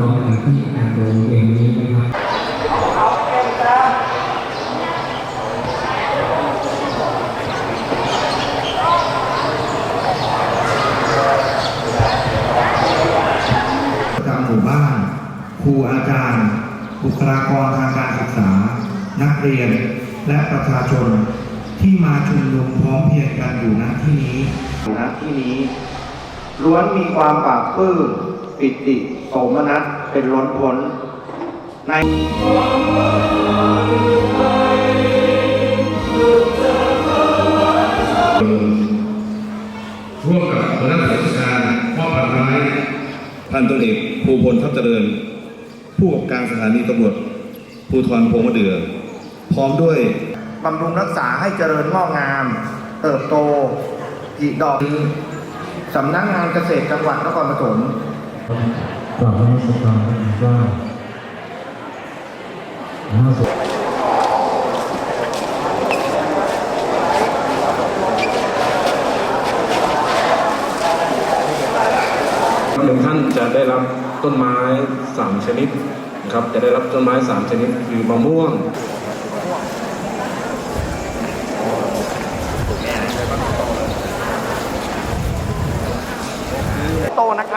บริเวณนี้นะครับประจำหมู่บ้าน ครูอาจารย์ บุคลากรทางการศึกษา นักเรียน และประชาชนที่มาชุมนุมพร้อมเพรียงกันอยู่ณที่นี้ณที่นี้ล้วนมีความปราบปลื้ม ปิติโสมนัสเป็นล้นพ้นในร่วมกับหัวหน้าราชการมอบพันไม้พันตำรวจเอกภูพลทัพเจริญ ผู้กำกับการสถานีตำรวจภูธรพงมะเดือ พร้อมด้วยบำรุงรักษาให้เจริญงอกงาม เติบโตอีกดอกสำนักงานเกษตรจังหวัดนครปฐม กราบนมัสการพระเจ้าหน้าสุดหนึ่งท่านจะได้รับต้นไม้สามชนิดนะครับ จะได้รับต้นไม้สามชนิดคือมะม่วงโตนะค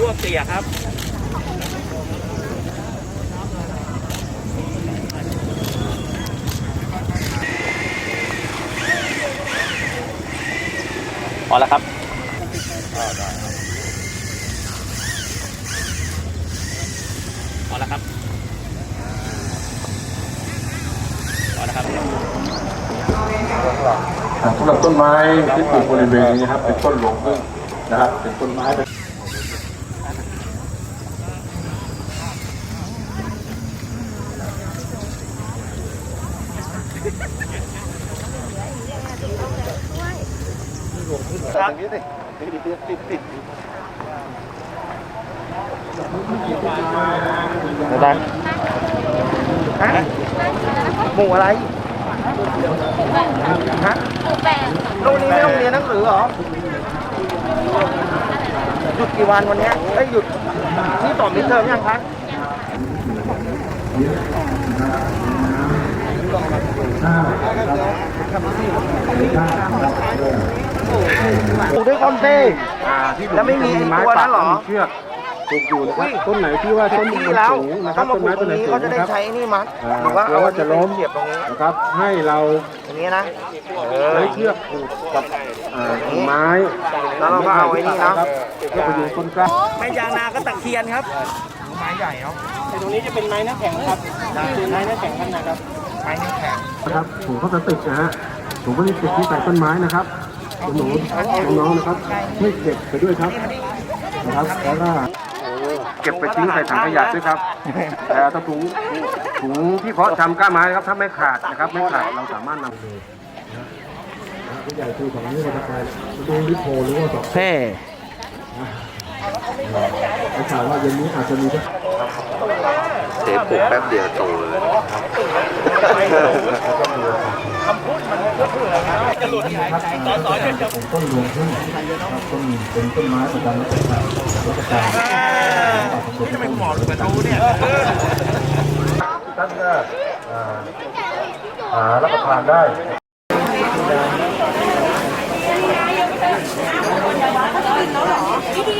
พวกเสียครับพอแล้วครับพอแล้วครับพอแล้วครับสำหรับต้นไม้ที่ปลูกบริเวณนี้นะครับ เป็นต้นหลวงพึ่งนะครับ เป็นต้นไม้ เป็นได้ฮะหมู่อะไรฮะโรงนี้ไม่ต้องเรียนหนังสือเหรอ หยุดกี่วันวันเนี้ยเอ้ยหยุด นี่ต่อมิดเทอมยังคะ ปลูกด้วยคอนเซ่แล้วไม่มีไอ้ตัวนั้นเหรอเชือกปลูกอยู่นะครับต้นไหนที่ว่าต้นที่มันแล้วสูงนะคถ้ารับมาต้นปลูไม้กตต้รนงไหนนี้สูงเขาจะได้นะครับใช้นี่มั้งอ่าหรือว่าเอากลัวว่าจะล้มเสียบตรงนี้นะครับ ให้เราอย่างนี้นะใช้เชือกผูกกับอ่ากิ่งไม้แล้วเราก็เอาไอ้นี่นะครับเพื่อพยุงต้นกล้าไม้ยางนาก็ตะเคียนครับไม้ใหญ่เนาะแต่ตรงนี้จะเป็นไม้น้ำแข็งครับเป็นไม้น้ำแข็งขนาดครับ ไม้นี่แข็งนะครับถุงพลาสติกนะฮะถุงพลาสติกที่ใส่ต้นไม้นะครับหนูน้องๆนะครับให้เก็บไปด้วยครับนะครับแล้วก็เก็บไปทิ้งใส่ถังขยะด้วยครับแต่ถ้าถุงถุงที่เพาะชำกล้าไม้นะครับถ้าไม่ขาดนะครับไม่ขาดเราสามารถนำผู้ใหญ่คือของนี้ก็จะไปดูลิโพหรือว่าสองเพ่ ได้ข่าวว่าเย็นนี้อาจจะมีด้วยเทปลูกแป๊บเดียวโตเลยต้นหลวงพึ่งครับต้นเป็นต้นไม้ประจำราชการราชการนี่ทำไมหมอรู้ประตูเนี่ยท่านก็หารับประทานได้วิธี